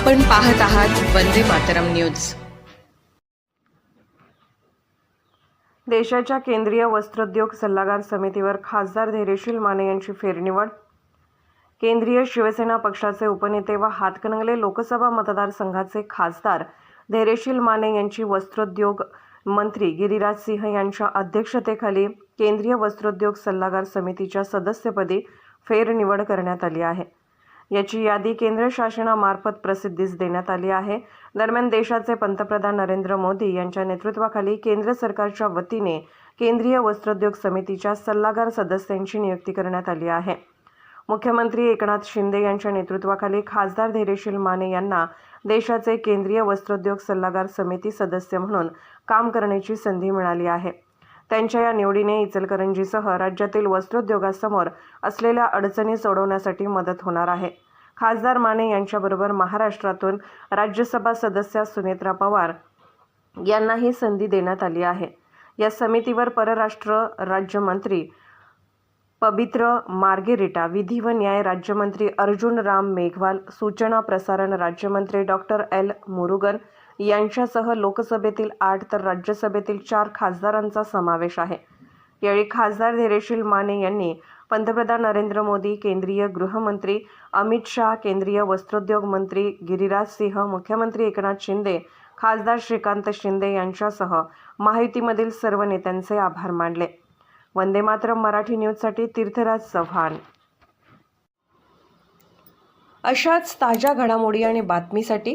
आपण पाहत आहात वंदे मातरम न्यूज. देशाच्या केंद्रीय वस्त्रोद्योग सल्लागार समितीवर खासदार धैर्यशील माने यांची फेरनिवड. केंद्रीय शिवसेना पक्षाचे उपनेते व हातकणंगले लोकसभा मतदारसंघाचे खासदार धैर्यशील माने यांची वस्त्रोद्योग मंत्री गिरिराज सिंह यांच्या अध्यक्षतेखाली केंद्रीय वस्त्रोद्योग सल्लागार समितीच्या सदस्यपदी फेरनिवड करण्यात आली आहे. याची यादी केंद्र शासनामार्फत प्रसिद्धीस देण्यात आली आहे. दरम्यान देशाचे पंतप्रधान नरेंद्र मोदी यांच्या नेतृत्वाखाली केंद्र सरकारच्या वतीने केंद्रीय वस्त्रोद्योग समितीच्या सल्लागार सदस्यांची नियुक्ती करण्यात आली आहे. मुख्यमंत्री एकनाथ शिंदे यांच्या नेतृत्वाखाली खासदार धैर्यशील माने यांना देशाचे केंद्रीय वस्त्रोद्योग सल्लागार समिती सदस्य म्हणून काम करण्याची संधी मिळाली आहे. त्यांच्या या निवडीने इचलकरंजीसह राज्यातील वस्त्रोद्योगासमोर असलेल्या अडचणी सोडवण्यासाठी मदत होणार आहे. खासदार माने यांच्याबरोबर महाराष्ट्रातून राज्यसभा सदस्या सुनेत्रा पवार यांनाही संधी देण्यात आली आहे. या समितीवर परराष्ट्र राज्यमंत्री पवित्र मार्गेरिटा विधी व न्याय राज्यमंत्री अर्जुन राम मेघवाल सूचना प्रसारण राज्यमंत्री डॉक्टर एल मुरुगन यांच्यासह लोकसभेतील आठ तर राज्यसभेतील चार खासदारांचा समावेश आहे. यावेळी खासदार धैर्यशील माने यांनी पंतप्रधान नरेंद्र मोदी केंद्रीय गृहमंत्री अमित शहा केंद्रीय वस्त्रोद्योग मंत्री गिरिराज सिंह मुख्यमंत्री एकनाथ शिंदे खासदार श्रीकांत शिंदे यांच्यासह माहितीमधील सर्व नेत्यांचे आभार मानले. वंदे मातरम मराठी न्यूजसाठी तीर्थराज चव्हाण. अशाच ताज्या घडामोडी आणि बातमीसाठी